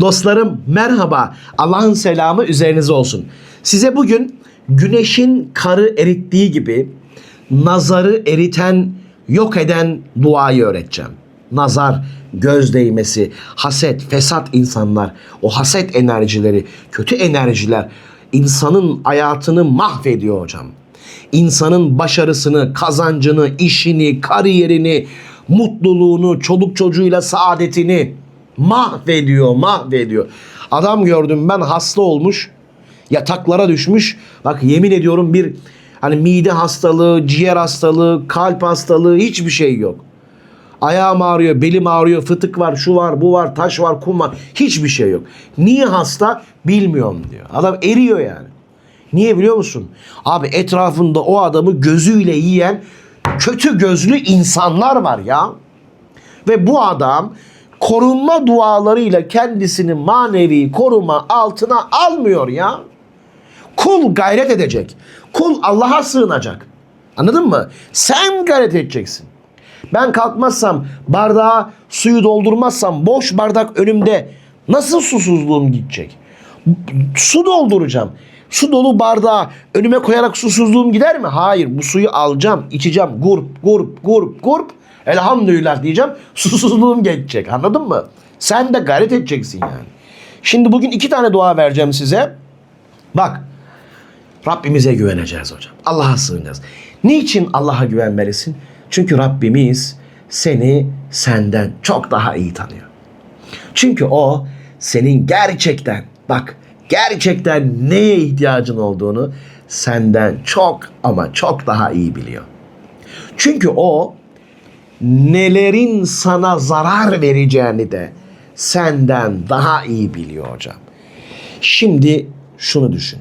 Dostlarım merhaba. Allah'ın selamı üzerinize olsun. Size bugün güneşin karı erittiği gibi nazarı eriten, yok eden duayı öğreteceğim. Nazar, göz değmesi, haset, fesat insanlar, o haset enerjileri, kötü enerjiler insanın hayatını mahvediyor hocam. İnsanın başarısını, kazancını, işini, kariyerini, mutluluğunu, çoluk çocuğuyla saadetini mahvediyor, mahvediyor. Adam gördüm ben hasta olmuş, yataklara düşmüş. Bak yemin ediyorum bir hani mide hastalığı, ciğer hastalığı, kalp hastalığı hiçbir şey yok. Ayağım ağrıyor, belim ağrıyor, fıtık var, şu var, bu var, taş var, kum var. Hiçbir şey yok. Niye hasta? Bilmiyorum diyor. Adam eriyor yani. Niye biliyor musun? Abi etrafında o adamı gözüyle yiyen kötü gözlü insanlar var ya. Ve bu adam korunma dualarıyla kendisini manevi koruma altına almıyor ya. Kul gayret edecek. Kul Allah'a sığınacak. Anladın mı? Sen gayret edeceksin. Ben kalkmazsam, bardağa suyu doldurmazsam, boş bardak önümde nasıl susuzluğum gidecek? Su dolduracağım. Su dolu bardağı önüme koyarak susuzluğum gider mi? Hayır. Bu suyu alacağım, içeceğim. Gurp, gurp, gurp, gurp. Elhamdülillah diyeceğim. Susuzluğum geçecek. Anladın mı? Sen de gayret edeceksin yani. Şimdi bugün iki tane dua vereceğim size. Bak. Rabbimize güveneceğiz hocam. Allah'a sığınacağız. Niçin Allah'a güvenmelisin? Çünkü Rabbimiz seni senden çok daha iyi tanıyor. Çünkü o senin gerçekten bak gerçekten neye ihtiyacın olduğunu senden çok ama çok daha iyi biliyor. Çünkü o nelerin sana zarar vereceğini de senden daha iyi biliyor hocam. Şimdi şunu düşün.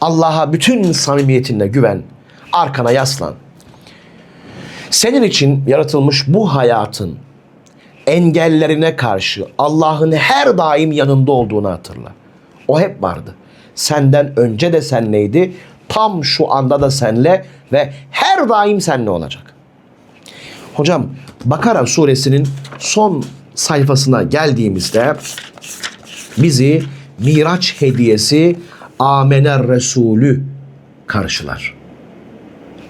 Allah'a bütün samimiyetinle güven. Arkana yaslan. Senin için yaratılmış bu hayatın engellerine karşı Allah'ın her daim yanında olduğunu hatırla. O hep vardı. Senden önce de senleydi. Tam şu anda da senle ve her daim senle olacak. Hocam Bakara suresinin son sayfasına geldiğimizde bizi Miraç hediyesi Amener Resulü karşılar.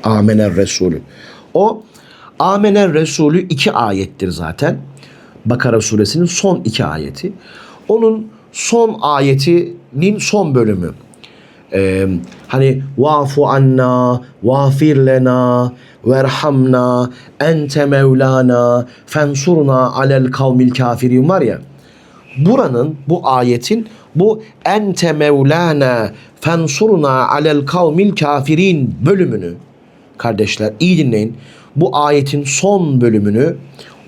Amener Resulü. O Amener Resulü iki ayettir zaten. Bakara suresinin son iki ayeti. Onun son ayetinin son bölümü. Ee, hani vafu anna, vafir lena, verhamna, ente mevlana, fensurna alel kavmil kafirin var ya. Buranın, bu ayetin bu ente mevlana fensurna alel kavmil kafirin bölümünü kardeşler iyi dinleyin. Bu ayetin son bölümünü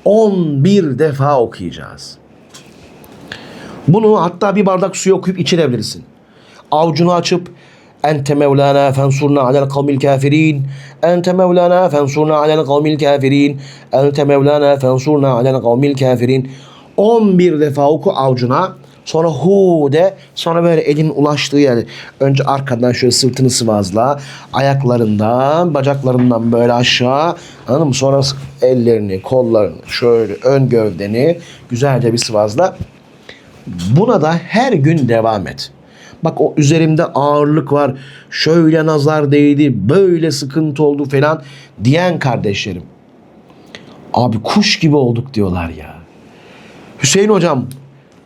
11 defa okuyacağız. Bunu hatta bir bardak suyu okuyup içirebilirsin. Avucunu açıp Ente Mevlana fensurna alel kavmil kafirin. Ente Mevlana fensurna alel kavmil kafirin. Ente Mevlana fensurna alel kavmil kafirin. 11 defa oku avucuna. Sonra hu de. Sonra böyle elin ulaştığı yer. Önce arkadan şöyle sırtını sıvazla. Ayaklarından, bacaklarından böyle aşağı. Anladın mı? Sonra ellerini, kollarını, şöyle ön gövdeni güzelce bir sıvazla. Buna da her gün devam et. Bak o üzerimde ağırlık var. Şöyle nazar değdi, böyle sıkıntı oldu falan diyen kardeşlerim. Abi kuş gibi olduk diyorlar ya. Hüseyin hocam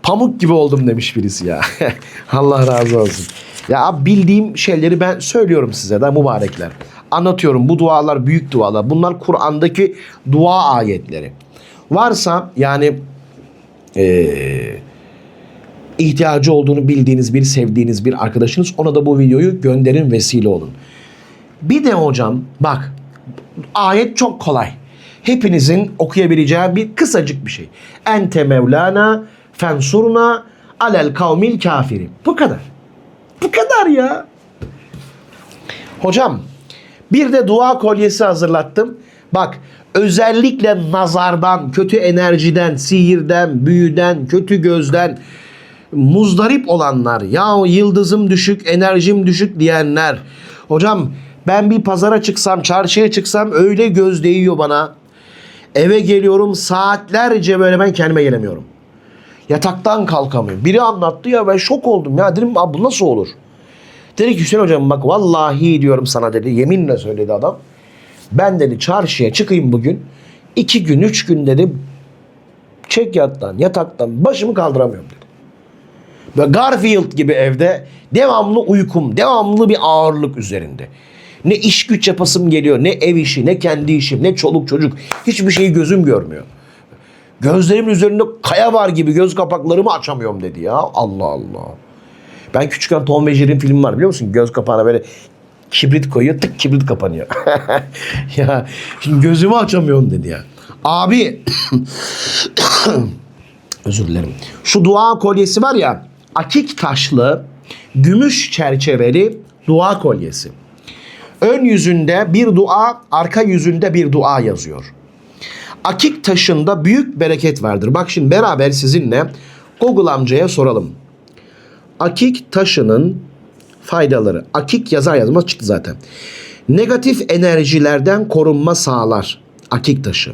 pamuk gibi oldum demiş birisi ya. Allah razı olsun. Ya abi bildiğim şeyleri ben söylüyorum size de mübarekler. Anlatıyorum bu dualar büyük dualar. Bunlar Kur'an'daki dua ayetleri. Varsa yani eee ihtiyacı olduğunu bildiğiniz bir sevdiğiniz bir arkadaşınız ona da bu videoyu gönderin vesile olun. Bir de hocam bak ayet çok kolay. Hepinizin okuyabileceği bir kısacık bir şey. Ente Mevlana fensurna alel kavmil kafirin. Bu kadar. Bu kadar ya. Hocam bir de dua kolyesi hazırlattım. Bak özellikle nazardan, kötü enerjiden, sihirden, büyüden, kötü gözden muzdarip olanlar, ya yıldızım düşük, enerjim düşük diyenler. Hocam ben bir pazara çıksam, çarşıya çıksam öyle göz değiyor bana. Eve geliyorum saatlerce böyle ben kendime gelemiyorum. Yataktan kalkamıyorum. Biri anlattı ya ben şok oldum ya. Dedim bu nasıl olur? Dedi ki Hüseyin hocam bak vallahi diyorum sana dedi. Yeminle söyledi adam. Ben dedi çarşıya çıkayım bugün. iki gün, üç gün dedi. Çek yattan, yataktan başımı kaldıramıyorum dedi. Böyle Garfield gibi evde devamlı uykum, devamlı bir ağırlık üzerinde. Ne iş güç yapasım geliyor, ne ev işi, ne kendi işim, ne çoluk çocuk. Hiçbir şeyi gözüm görmüyor. Gözlerimin üzerinde kaya var gibi göz kapaklarımı açamıyorum dedi ya. Allah Allah. Ben küçükken Tom ve Jerry'in filmi var biliyor musun? Göz kapağına böyle kibrit koyuyor tık kibrit kapanıyor. ya şimdi gözümü açamıyorum dedi ya. Abi özür dilerim. Şu dua kolyesi var ya akik taşlı gümüş çerçeveli dua kolyesi. Ön yüzünde bir dua, arka yüzünde bir dua yazıyor. Akik taşında büyük bereket vardır. Bak şimdi beraber sizinle Google amcaya soralım. Akik taşının faydaları. Akik yazar yazmaz çıktı zaten. Negatif enerjilerden korunma sağlar. Akik taşı.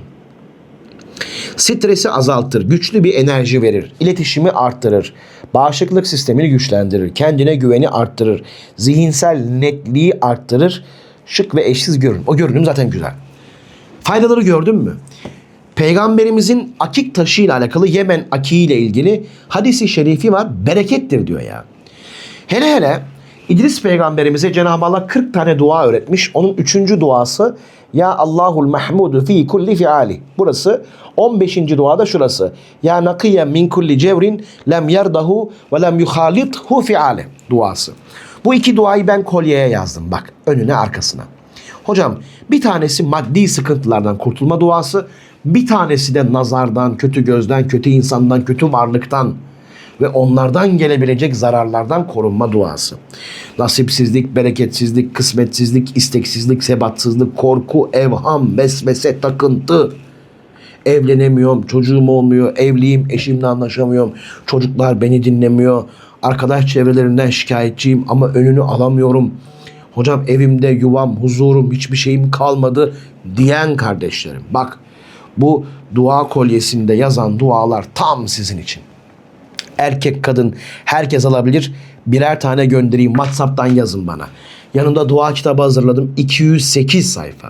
Stresi azaltır, güçlü bir enerji verir, iletişimi arttırır, bağışıklık sistemini güçlendirir, kendine güveni arttırır, zihinsel netliği arttırır, şık ve eşsiz görün. O görünüm zaten güzel. Faydaları gördün mü? Peygamberimizin akik taşı ile alakalı Yemen akiği ile ilgili hadisi şerifi var. Berekettir diyor ya. Hele hele İdris peygamberimize Cenab-ı Allah 40 tane dua öğretmiş. Onun üçüncü duası Ya Allahul Mahmudu fi kulli fiali. Burası 15. duada şurası. Ya nakiye min kulli cevrin lem yerdahu ve lem yuhalithu fiale duası. Bu iki duayı ben kolyeye yazdım bak önüne arkasına. Hocam bir tanesi maddi sıkıntılardan kurtulma duası, bir tanesi de nazardan, kötü gözden, kötü insandan, kötü varlıktan ve onlardan gelebilecek zararlardan korunma duası. Nasipsizlik, bereketsizlik, kısmetsizlik, isteksizlik, sebatsızlık, korku, evham, vesvese, takıntı. Evlenemiyorum, çocuğum olmuyor, evliyim, eşimle anlaşamıyorum, çocuklar beni dinlemiyor, arkadaş çevrelerinden şikayetçiyim ama önünü alamıyorum. Hocam evimde yuvam, huzurum, hiçbir şeyim kalmadı diyen kardeşlerim. Bak bu dua kolyesinde yazan dualar tam sizin için erkek kadın herkes alabilir. Birer tane göndereyim WhatsApp'tan yazın bana. Yanımda dua kitabı hazırladım. 208 sayfa.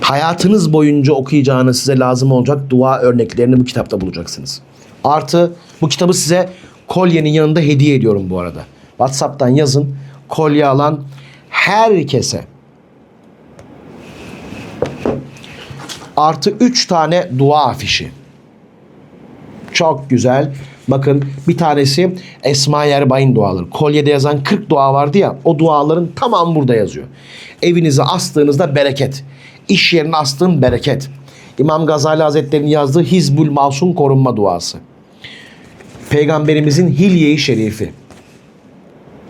Hayatınız boyunca okuyacağınız size lazım olacak dua örneklerini bu kitapta bulacaksınız. Artı bu kitabı size kolyenin yanında hediye ediyorum bu arada. WhatsApp'tan yazın. Kolye alan herkese artı 3 tane dua afişi. Çok güzel. Bakın bir tanesi Esma Yerbay'ın duaları. Kolyede yazan 40 dua vardı ya o duaların tamamı burada yazıyor. Evinize astığınızda bereket. İş yerine astığın bereket. İmam Gazali Hazretleri'nin yazdığı Hizbül Masum korunma duası. Peygamberimizin Hilye-i Şerifi.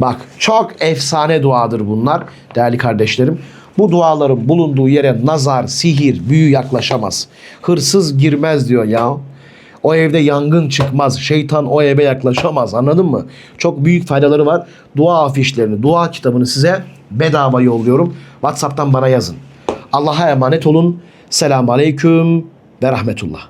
Bak çok efsane duadır bunlar değerli kardeşlerim. Bu duaların bulunduğu yere nazar, sihir, büyü yaklaşamaz. Hırsız girmez diyor ya. O evde yangın çıkmaz. Şeytan o eve yaklaşamaz. Anladın mı? Çok büyük faydaları var. Dua afişlerini, dua kitabını size bedava yolluyorum. WhatsApp'tan bana yazın. Allah'a emanet olun. Selamun Aleyküm ve Rahmetullah.